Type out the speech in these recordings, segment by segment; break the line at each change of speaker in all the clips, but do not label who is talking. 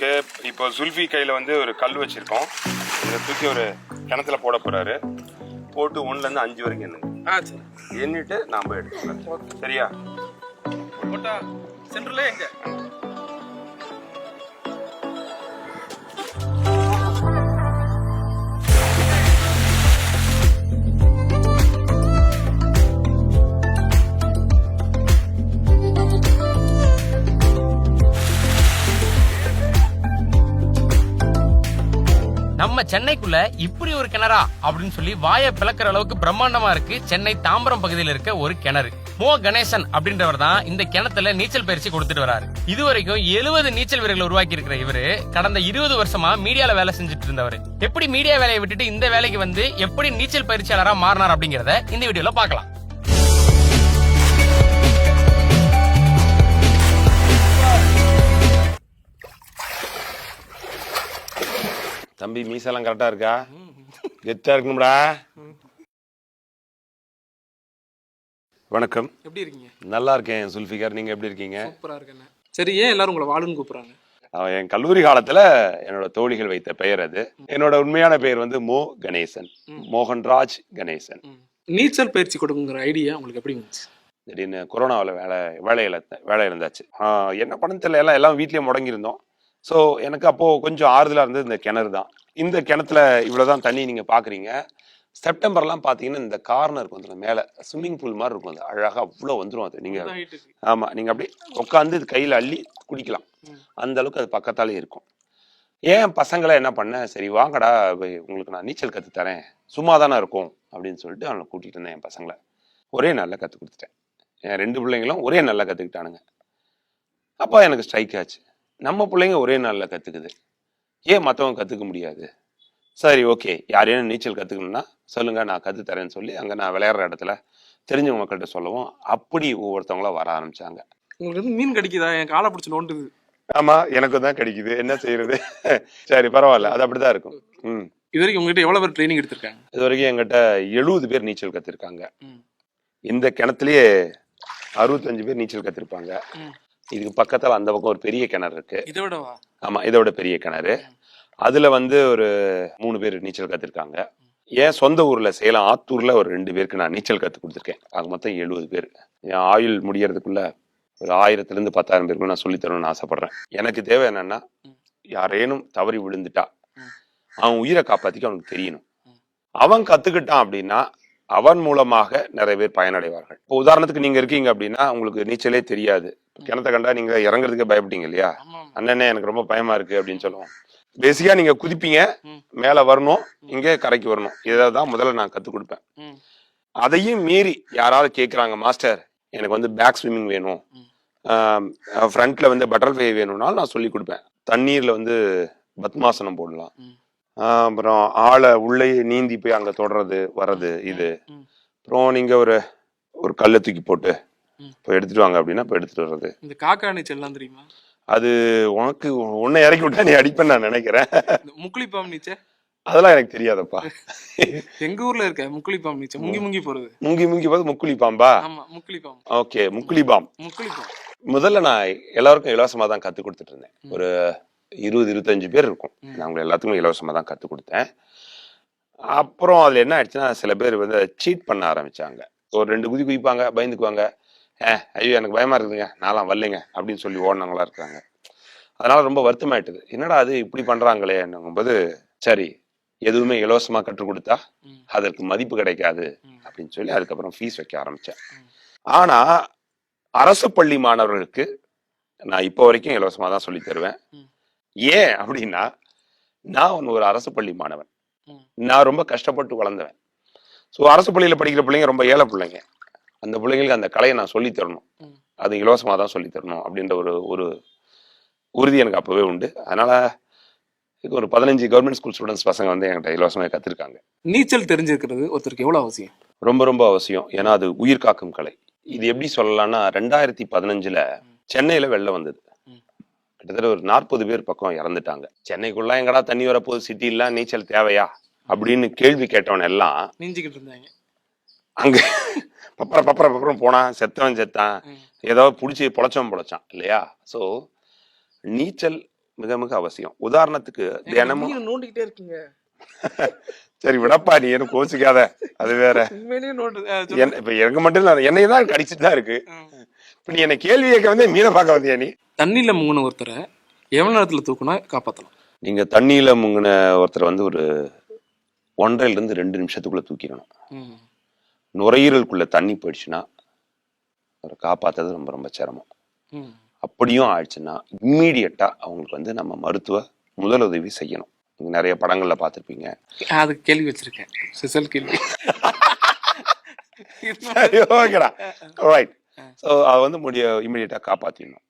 இப்போ சுல்ஃபி கையில் வந்து ஒரு கல் வச்சிருக்கோம். இதை தூக்கி ஒரு கிணத்துல போட போறாரு. போட்டு ஒன்றுலேருந்து அஞ்சு வரைக்கும் எண்ணுங்க.
ஆ சரி.
எண்ணிட்டு நான் போய் எடுத்துக்கிறேன் சரியா?
போட்டா சென்டர்ல எங்க?
சென்னைக்குள்ள இப்படி ஒரு கிணறா? அப்படின்னு சொல்லி வாயை பிளக்கிற அளவுக்கு பிரம்மாண்டமா இருக்கு. சென்னை தாம்பரம் பகுதியில் இருக்க ஒரு கிணறு. மோ. கணேசன் அப்படின்றவர் தான் இந்த கிணத்துல நீச்சல் பயிற்சி கொடுத்துட்டு வராரு. இதுவரைக்கும் எழுபது நீச்சல் வீரர்கள் உருவாக்கி இருக்கிற இவரு கடந்த இருபது வருஷமா மீடியால வேலை செஞ்சுட்டு இருந்தவர். எப்படி மீடியா வேலையை விட்டுட்டு இந்த வேலைக்கு வந்து எப்படி நீச்சல் பயிற்சியாளரா மாறினார் அப்படிங்கறத இந்த வீடியோல பாக்கலாம்
தம்பி மீசெல்லாம் கரெக்டாக இருக்கா? கெத்தா இருக்கணும்டா. வணக்கம்.
எப்படி இருக்கீங்க?
நல்லா இருக்கேன் சுல்ஃபிகர். நீங்க எப்படி இருக்கீங்க?
சூப்பரா இருக்கேன் சரி ஏன் எல்லாரும் உங்களை வாழுன்னு கூப்பிடுறாங்க?
என் கல்லூரி காலத்துல என்னோட தோழிகள் வைத்த பெயர் அது. என்னோட உண்மையான பெயர் வந்து மோ கணேசன். மோகன்ராஜ் கணேசன்.
நீச்சல் பயிற்சி கொடுக்குங்கிற ஐடியா உங்களுக்கு எப்படி வந்துச்சு
திடீர்னு கொரோனாவில் வேலை வேலையில வேலை இருந்தாச்சு என்ன பண்ண தெரியல. எல்லாம் எல்லாம் வீட்லயே முடங்கியிருந்தோம். ஸோ எனக்கு அப்போ கொஞ்சம் ஆறுதலா இருந்தது இந்த கிணறு தான். இந்த கிணத்துல இவ்வளவுதான் தண்ணி நீங்க பாக்குறீங்க. செப்டம்பர்லாம் பாத்தீங்கன்னா இந்த கார்னருக்கு வந்துடும் மேல ஸ்விம்மிங் பூல் மாதிரி இருக்கும். அது அழகா அவ்வளோ வந்துடும் அது. நீங்க
height இருக்கு.
ஆமா நீங்க அப்படியே உட்காந்து இது கையில அள்ளி குடிக்கலாம். அந்த அளவுக்கு அது பக்கத்தாலே இருக்கும். ஏன் பசங்களை என்ன பண்ணேன் சரி வாங்கடா உங்களுக்கு நான் நீச்சல் கத்து தரேன். சும்மா தானே இருக்கும் அப்படின்னு சொல்லிட்டு அவனை கூட்டிட்டு இருந்தேன் என் பசங்களை. ஒரே நல்லா கத்து கொடுத்துட்டேன். என் ரெண்டு பிள்ளைங்களும் ஒரே நல்லா கத்துக்கிட்டானுங்க. அப்போ எனக்கு ஸ்ட்ரைக் ஆச்சு. நம்ம பிள்ளைங்க ஒரே நாளில் கத்துக்குது. ஏன் மற்றவங்க கத்துக்க முடியாது? சரி ஓகே. யாரையும் நீச்சல் கத்துக்கணும்னா சொல்லுங்க நான் கத்து தரேன்னு சொல்லி அங்கே நான் விளையாடுற இடத்துல தெரிஞ்சவங்க மக்கள்கிட்ட சொல்லவும். அப்படி ஒவ்வொருத்தவங்களா வர ஆரம்பிச்சாங்க.
உங்களுக்கு வந்து மீன் கடிக்குதா? என் காலை பிடிச்சி நோண்டுது.
ஆமா எனக்கு தான் கிடைக்குது. என்ன செய்யறது? சரி பரவாயில்ல. அது அப்படிதான் இருக்கும். ம்.
இது வரைக்கும் உங்ககிட்ட எவ்வளவு பேர் ட்ரைனிங் எடுத்திருக்காங்க?
இது வரைக்கும் எங்கிட்ட எழுபது பேர் நீச்சல் கத்திருக்காங்க.
ம்.
இந்த கிணத்துலயே அறுபத்தஞ்சு பேர் நீச்சல் கத்திருப்பாங்க.
ம்.
இதுக்கு பக்கத்துல அந்த பக்கம் ஒரு பெரிய கிணறு இருக்கு.
இதை விடவா?
ஆமா இதை விட பெரிய கிணறு. அதுல வந்து ஒரு மூணு பேர் நீச்சல் கத்திருக்காங்க. என் சொந்த ஊர்ல சேலம் ஆத்தூர்ல ஒரு ரெண்டு பேருக்கு நான் நீச்சல் கத்து கொடுத்துருக்கேன். ஆக மொத்தம் எழுபது பேர். என் ஆயுள் முடியறதுக்குள்ள ஒரு ஆயிரத்துல இருந்து பத்தாயிரம் பேருக்கு நான் சொல்லித் தரணும்னு ஆசைப்படுறேன். எனக்கு தேவை என்னன்னா. யாரேனும் தவறி விழுந்துட்டா. அவன் உயிரை காப்பாத்திக்க அவனுக்கு தெரியணும். அவன் கத்துக்கிட்டான் அப்படின்னா அவன் மூலமாக நிறைய பேர் பயனடைவார்கள். இப்போ உதாரணத்துக்கு நீங்க இருக்கீங்க அப்படின்னா உங்களுக்கு நீச்சலே தெரியாது. கிணத்த கண்டா நீங்க இறங்குறதுக்கே பயப்பட்டீங்க இல்லையா. அண்ணனே எனக்கு ரொம்ப பயமா இருக்கு அப்படின்னு சொல்லுவோம். பேசிக்கா நீங்க குதிப்பீங்க. மேல வரணும் இங்கே கரைக்கு வரணும். இதை தான் முதல்ல நான் கத்து கொடுப்பேன். அதையும் மீறி யாராவது கேக்குறாங்க மாஸ்டர் எனக்கு வந்து பேக் ஸ்விம்மிங் வேணும். ஃப்ரண்ட்ல வந்து பட்டர்ஃப்ளை வேணும்னாலும் நான் சொல்லி கொடுப்பேன். தண்ணீர்ல வந்து பத்மாசனம் போடலாம். அப்புறம் ஆளை உள்ளே நீந்தி போய் அங்க தொடறது வர்றது இது. அப்புறம் நீங்க ஒரு ஒரு கல்லை தூக்கி போட்டு. இப்போ எடுத்துட்டு வாங்க அப்படின்னா இப்போ எடுத்துட்டு வர்றது.
இந்த காக்கா நீச்சல் எல்லாம் தெரியுமா?
அது உனக்கு உன்னை இறக்கி விட்டா நீ அடிப்பேன்னு நான் நினைக்கிறேன்.
முக்குளிப்பாம் நீச்சல்
அதெல்லாம் எனக்கு தெரியாதப்பா.
எங்க ஊர்ல இருக்க முக்குளிப்பாம் நீச்சல் முங்கி முங்கி போறது.
முங்கி முங்கி பார்த்து முக்குளி பாம்பா?
ஆமா முக்குளிப்பாம்
ஓகே முக்குளி பாம்.
முக்குளிப்பாம்
முதல்ல நான் எல்லாருக்கும் இலவசமா தான் கத்து கொடுத்துட்டு இருந்தேன். ஒரு இருபது இருபத்தஞ்சு பேர் இருக்கும். நான் அவங்க எல்லாத்துக்கும் இலவசமா தான் கத்து கொடுத்தேன் அப்புறம் அதுல என்ன ஆயிடுச்சுன்னா சில பேர் வந்து சீட் பண்ண ஆரம்பிச்சாங்க ஒரு ரெண்டு குதி குதிப்பாங்க பயந்துக்குவாங்க ஏ ஐயோ எனக்கு பயமா இருக்குதுங்க நான்லாம் வரலைங்க அப்படின்னு சொல்லி ஓடினவங்களா இருக்காங்க அதனால ரொம்ப வருத்தமாயிட்டுது என்னடா அது இப்படி பண்றாங்களே போது சரி எதுவுமே இலவசமா கற்றுக் கொடுத்தா. அதற்கு மதிப்பு கிடைக்காது. அப்படின்னு சொல்லி அதுக்கப்புறம் ஃபீஸ் வைக்க ஆரம்பிச்சேன்
ம்.
ஆனா அரசு பள்ளி மாணவர்களுக்கு நான் இப்போ வரைக்கும் இலவசமா தான் சொல்லி தருவேன். ஏன் அப்படின்னா நான் ஒரு அரசு பள்ளி மாணவன். நான் ரொம்ப கஷ்டப்பட்டு வளர்ந்தவன். ஸோ அரசு பள்ளியில் படிக்கிற பிள்ளைங்க ரொம்ப ஏழை பிள்ளைங்க. அந்த பிள்ளைங்களுக்கு அந்த கலையை நான் சொல்லி தரணும். அது இலவசமாக தான் சொல்லி தரணும் அப்படின்ற ஒரு ஒரு உறுதி எனக்கு அப்போவே உண்டு. அதனால ஒரு பதினஞ்சு கவர்மெண்ட் ஸ்கூல் ஸ்டூடெண்ட்ஸ் பசங்க வந்து என்கிட்ட இலவசமாக கற்றுருக்காங்க
நீச்சல் தெரிஞ்சிருக்கிறது ஒருத்தருக்கு எவ்வளவு அவசியம்?
ரொம்ப ரொம்ப அவசியம். ஏன்னா அது உயிர் காக்கும் கலை. இது எப்படி சொல்லலாம்னா ரெண்டாயிரத்தி பதினஞ்சுல சென்னையில வெள்ளம் வந்தது. கிட்டத்தட்ட ஒரு நாற்பது பேர் பக்கம் இறந்துட்டாங்க. சென்னைக்குள்ள எங்கடா தண்ணி வரப்போகுது? சிட்டிலாம் நீச்சல் தேவையா? அப்படின்னு கேள்வி கேட்டவன் எல்லாம்
நீஞ்சிக்கிட்டு இருந்தாங்க.
அங்க பப்பர பப்பர பப்பரம் போனான். செத்தவன் செத்தான். ஏதோ பிடிச்சி பொழைச்சவன் பொழைச்சான் இல்லையா? ஸோ நீச்சல் மிக மிக அவசியம். உதாரணத்துக்கு தினமும்
நோண்டிக்கிட்டே இருக்கீங்க.
சரி விடப்பா நீ எனக்கு கோச்சிக்காத. அது வேற. என்ன- இப்ப எனக்கு மட்டும் இல்ல என்னைய தான் கடிச்சிட்டு தான் இருக்கு. இப்ப நீ என்ன கேள்வி கேட்க வந்து மீனை பார்க்க வந்தியா நீ?
தண்ணியில முங்கின ஒருத்தரை எவ்வளவு நேரத்துல தூக்குனா காப்பாத்தலாம்?
நீங்க தண்ணியில முங்கின ஒருத்தர் வந்து ஒரு ஒன்றரைல இருந்து ரெண்டு நிமிஷத்துக்குள்ள தூக்கிடணும். நுரையீரலுக்குள்ள தண்ணி போயிடுச்சுன்னா அவரை காப்பாத்துறது ரொம்ப ரொம்ப சிரமம். அப்படியும் ஆயிடுச்சுன்னா இம்மீடியட்டா அவங்களுக்கு வந்து நம்ம மருத்துவ முதலுதவி செய்யணும். நீங்க நிறைய படங்கள்ல பார்த்திருப்பீங்க.
அதுக்கு கேள்வி வச்சிருக்கேன். ஸ்பெஷல் கேள்வி.
சரி ஓகேடா. ரைட் ஸோ அதை வந்து முடிய இமீடியட்டாக காப்பாற்றிடணும்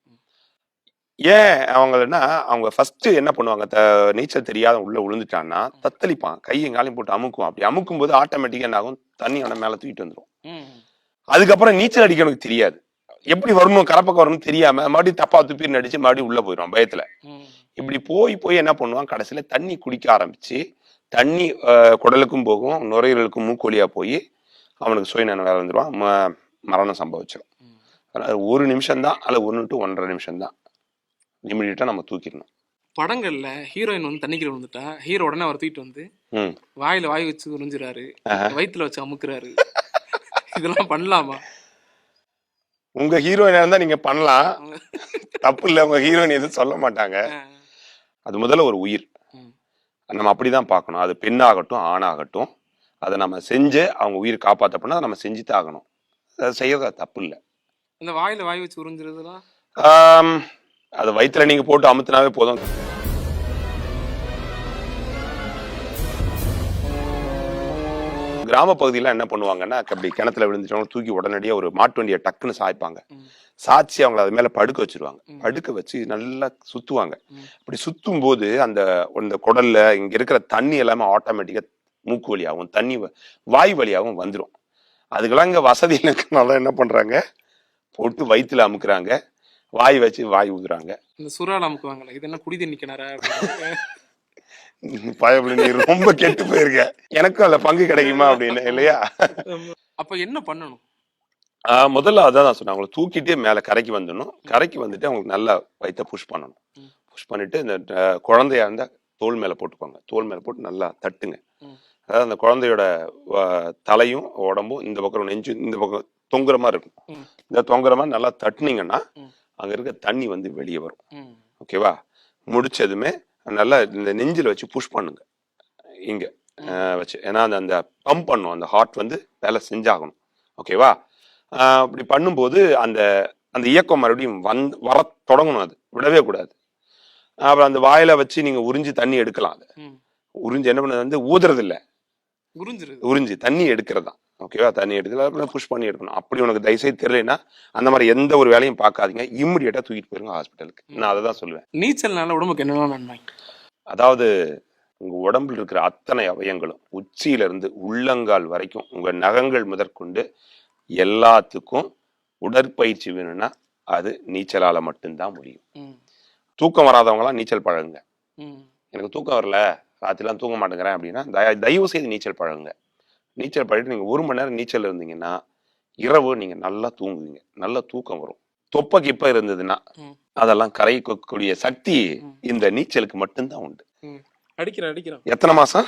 ஏன் அவங்களன்னா அவங்க ஃபர்ஸ்ட் என்ன பண்ணுவாங்க த நீச்சல் தெரியாத உள்ள விழுந்துட்டான்னா தத்தளிப்பான். கையும் காலையும் போட்டு அமுக்குவான். அப்படி அமுக்கும் போது ஆட்டோமேட்டிக்காக என்ன ஆகும்? தண்ணி அவனை மேலே தூக்கிட்டு வந்துடும்
ம்.
அதுக்கப்புறம் நீச்சல் அடிக்கணுக்கு தெரியாது. எப்படி வரணும் கரப்பக்கம் வரணும்னு தெரியாம மறுபடியும் தப்பா துப்பி அடிச்சு மறுபடியும் உள்ள போயிடும் பயத்துல.
ம்.
இப்படி போய் போய் என்ன பண்ணுவான்? கடைசியில தண்ணி குடிக்க ஆரம்பிச்சு தண்ணி குடலுக்கும் போகும் நுரையீரலுக்கும் மூக்கொலியா போய் அவனுக்கு சுயநலம் வேலை வந்துடுவான் ம- மரணம் சம்பவிச்சிடும்
ம்.
அதனால ஒரு நிமிஷம் தான் அல்ல ஒன்று டு ஒன்றரை நிமிஷம் தான் இமிடியட்டா நம்ம தூக்கிடணும்.
படங்கள்ல ஹீரோயின் வந்து தண்ணிக்குள்ள விழுந்துட்டா ஹீரோ உடனே அவர் தூக்கிட்டு வந்து வாயில வாய் வச்சு உறிஞ்சுறாரு வயித்துல வச்சு அமுக்குறாரு. இதெல்லாம் பண்ணலாமா?
உங்க ஹீரோயினா இருந்தா நீங்க பண்ணலாம். தப்பு இல்லை உங்க ஹீரோயின் எதுவும் சொல்ல மாட்டாங்க. அது முதல்ல ஒரு உயிர். நம்ம அப்படிதான் பார்க்கணும். அது பெண்ணாகட்டும் ஆணாகட்டும் அதை நம்ம செஞ்சு அவங்க உயிர் காப்பாற்றப்படணும் அதை நம்ம செஞ்சுதான் ஆகணும். அது செய்யறது தப்பு இல்லை.
இந்த வாயில வாய் வச்சு உறிஞ்சுறதுலாம்?
அது வயிற்றுல நீங்க போட்டு அமுத்துனாவே போதும். கிராம பகுதியில என்ன பண்ணுவாங்கன்னா அப்படி கிணத்துல விழுந்துட்டவங்க தூக்கி உடனடியா ஒரு மாட்டு வண்டியை டக்குன்னு சாய்ப்பாங்க.
ம்.
சாச்சி அவங்கள அது மேல படுக்க வச்சிருவாங்க. படுக்க வச்சு நல்லா சுத்துவாங்க.
ம்.
அப்படி சுத்தும் போது அந்த அந்த குடல்ல இங்க இருக்கிற தண்ணி எல்லாமே ஆட்டோமேட்டிக்கா மூக்கு வழியாகவும் தண்ணி வாய் வழியாகவும் வந்துடும் அதுக்கெல்லாம் இங்க வசதி இருக்கனால என்ன பண்றாங்க? போட்டு வயித்துல அமுக்குறாங்க. வாய் வச்சு வாய் ஊதுறாங்க.
இந்த சுறால அமுக்குவாங்கல்ல இது என்ன குடி தண்ணி கிணறா.
பயப்பட நீ ரொம்ப கெட்டு போயிருக்க. எனக்கும் அதுல பங்கு கிடைக்குமா அப்படின்னு இல்லையா?
அப்ப என்ன பண்ணணும்?
முதல்ல அதான் நான் சொன்னேன் அவங்களை தூக்கிட்டே மேல கரைக்கு வந்துடணும். கரைக்கு வந்துட்டு அவங்களுக்கு நல்லா வயிற்ற புஷ் பண்ணணும். புஷ் பண்ணிட்டு இந்த குழந்தையா இருந்தா தோல் மேல போட்டுக்கோங்க. தோல் மேல போட்டு நல்லா தட்டுங்க. அதாவது அந்த குழந்தையோட தலையும் உடம்பும் இந்த பக்கம் நெஞ்சு இந்த பக்கம் தொங்குற மாதிரி இருக்கும். இந்த தொங்குற மாதிரி நல்லா தட்டுனீங்கன்னா. அங்க இருக்க தண்ணி வந்து வெளியே வரும். ஓகேவா? முடிச்சதுமே நல்லா இந்த நெஞ்சில் வச்சு புஷ் பண்ணுங்க. இங்க வச்சு. ஏன்னா அந்த அந்த பம்ப் பண்ணும். அந்த ஹார்ட் வந்து வேலை செஞ்சாகணும். ஓகேவா? அப்படி பண்ணும்போது அந்த அந்த இயக்கம் மறுபடியும் வந் வர தொடங்கணும் அது. விடவே கூடாது. அப்புறம் அந்த வாயில வச்சு நீங்க உறிஞ்சி தண்ணி எடுக்கலாம் அது. உறிஞ்சி என்ன பண்ணது? வந்து ஊதுறது இல்ல உறிஞ்சி தண்ணி எடுக்கிறது தான் ஓகேவா தண்ணி எடுக்கிறது புஷ் பண்ணி எடுக்கணும் அப்படி உனக்கு தயவுசெய்து தெரியலனா அந்த மாதிரி எந்த ஒரு வேலையும் பார்க்காதீங்க. இம்மிடியட்டா தூக்கிட்டு போயிருங்க ஹாஸ்பிட்டலுக்கு நான் அதை தான் சொல்லுவேன்.
நீச்சல்னால உடம்புக்கு என்னெல்லாம் நன்மை?
அதாவது உங்க உடம்புல இருக்கிற அத்தனை அவயங்களும் உச்சியில இருந்து உள்ளங்கால் வரைக்கும் உங்க நகங்கள் முதற்கொண்டு எல்லாத்துக்கும் உடற்பயிற்சி வேணும்னா அது நீச்சலால மட்டும்தான் முடியும். தூக்கம் வராதவங்களாம் நீச்சல் பழகுங்க. எனக்கு தூக்கம் வரல. ராத்திரிலாம் தூங்க மாட்டேங்கிறேன் அப்படின்னா தய- தயவு செய்து நீச்சல் பழகுங்க. நீச்சல் பழகிட்டு நீங்க ஒரு மணி நேரம் நீச்சல் இருந்தீங்கன்னா இரவு நீங்க நல்லா தூங்குவீங்க. நல்ல தூக்கம் வரும். தொப்ப கிப்ப இருந்ததுன்னா. அதெல்லாம் கரைக்கக்கூடிய சக்தி. இந்த நீச்சலுக்கு மட்டும்தான் உண்டு.
அடிக்கிறேன் அடிக்கிறேன்.
எத்தனை மாசம்?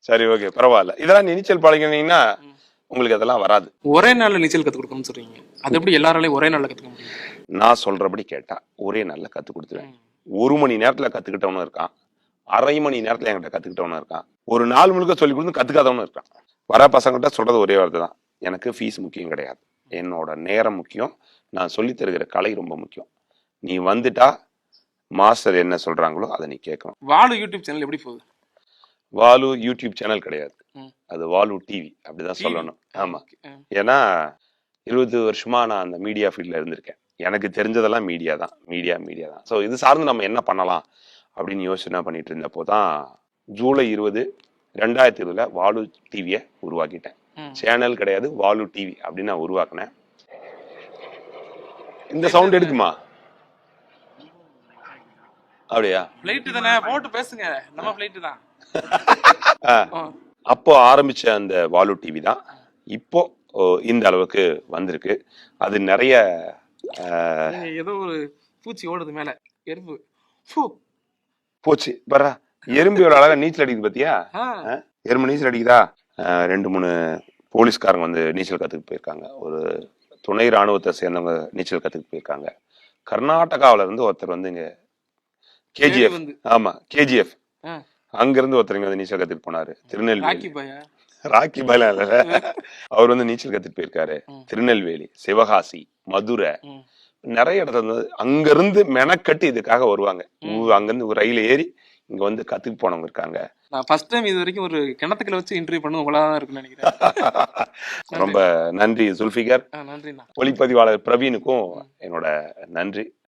சரி ஓகே. பரவாயில்ல. இதெல்லாம் நீச்சல் பழகினீங்கன்னா. உங்களுக்கு அதெல்லாம் வராது.
ஒரே நாள்ல நீச்சல் கத்து கொடுக்கணும்னு சொல்றீங்க. அது எப்படி எல்லாராலையும் ஒரே நாள்ல கத்துக்க முடியும்?
நான் சொல்றபடி கேட்டா ஒரே நல்ல கத்து கொடுத்துருவேன். ஒரு மணி நேரத்துல கத்துக்கிட்டவனும் இருக்கான். அரை மணி நேரத்துல என்கிட்ட கத்துக்கிட்டவனும் இருக்கான். ஒரு நாள் முழுக்க சொல்லி கொடுத்து கத்துக்காதவனும் இருக்கான். வர பசங்கள்கிட்ட சொல்றது ஒரே வார்த்தை தான் எனக்கு ஃபீஸ் முக்கியம் கிடையாது. என்னோட நேரம் முக்கியம். நான் சொல்லித் தருகிற கலை ரொம்ப முக்கியம். நீ வந்துட்டா மாஸ்டர் என்ன சொல்றாங்களோ அதை நீ கேட்கணும்.
வாலு யூடியூப் சேனல் எப்படி போகுது?
வாலு யூடியூப் சேனல் கிடையாது. அது வாலு டிவி அப்படிதான்? சொல்லணும். ஆமா. ஏன்னா இருபது வருஷமா நான் அந்த மீடியா ஃபீல்ட்ல இருந்திருக்கேன். எனக்கு தெரிஞ்சதெல்லாம் மீடியா தான் மீடியா மீடியா தான் ஸோ இது சார்ந்து நம்ம என்ன பண்ணலாம்? அப்படின்னு யோசனை பண்ணிட்டு இருந்தப்போ தான் ஜூலை இருபது ரெண்டாயிரத்தி இருபதுல வாலு டிவியை உருவாக்கிட்டேன். சேனல் கிடையாது வாலு டிவி அப்படின்னு நான் உருவாக்கினேன். இந்த சவுண்ட் எடுக்குமா? அப்படியா?
Flight தானே? போட்டு பேசுங்க. நம்ம ஃபிளைட் தான்.
அப்போ ஆரம்பிச்ச அந்த வாலு டிவி தான். இப்போ இந்த அளவுக்கு வந்திருக்கு. அது நிறைய
ஏதோ ஒரு பூச்சி ஓடுது மேல. எறும்பு.
போச்சு. பரா எறும்பு எவ்வளவு அழகா நீச்சல் அடிக்குது பாத்தியா? எறும்பு நீச்சல் அடிக்குதா? ரெண்டு மூணு போலீஸ்காரங்க வந்து நீச்சல் கத்துக்க போயிருக்காங்க. ஒரு துணை ராணுவத்தை சேர்ந்தவங்க நீச்சல் கத்துக்க போயிருக்காங்க. கர்நாடகாவுல இருந்து ஒருத்தர் வந்து இங்க கேஜிஎஃப் ஆமா கேஜிஎஃப். அங்க இருந்து ஒருத்தர் இங்க வந்து நீச்சல் கத்துட்டு போனாரு. திருநெல்வேலி.
ராக்கி பாயா?
அவர் வந்து நீச்சல் கத்துட்டு போயிருக்காரு. திருநெல்வேலி சிவகாசி மதுரை. நிறைய இடத்துல இருந்து அங்க இருந்து மெனக்கட்டு இதுக்காக வருவாங்க.
ம்.
ஊ- அங்க இருந்து ஒரு ரயில ஏறி இங்க வந்து கத்துக்கு போனவங்க இருக்காங்க.
நான் ஃபர்ஸ்ட் டைம் இது வரைக்கும் ஒரு கிணத்துக்குள்ள வச்சு இன்டர்வியூ பண்ண உங்களா தான் இருக்குன்னு நினைக்கிறேன்.
ரொம்ப நன்றி சுல்ஃபிகர்.
ஆ, நன்றிண்ணா.
ஒளிப்பதிவாளர் பிரவீனுக்கும் என்னோட நன்றி.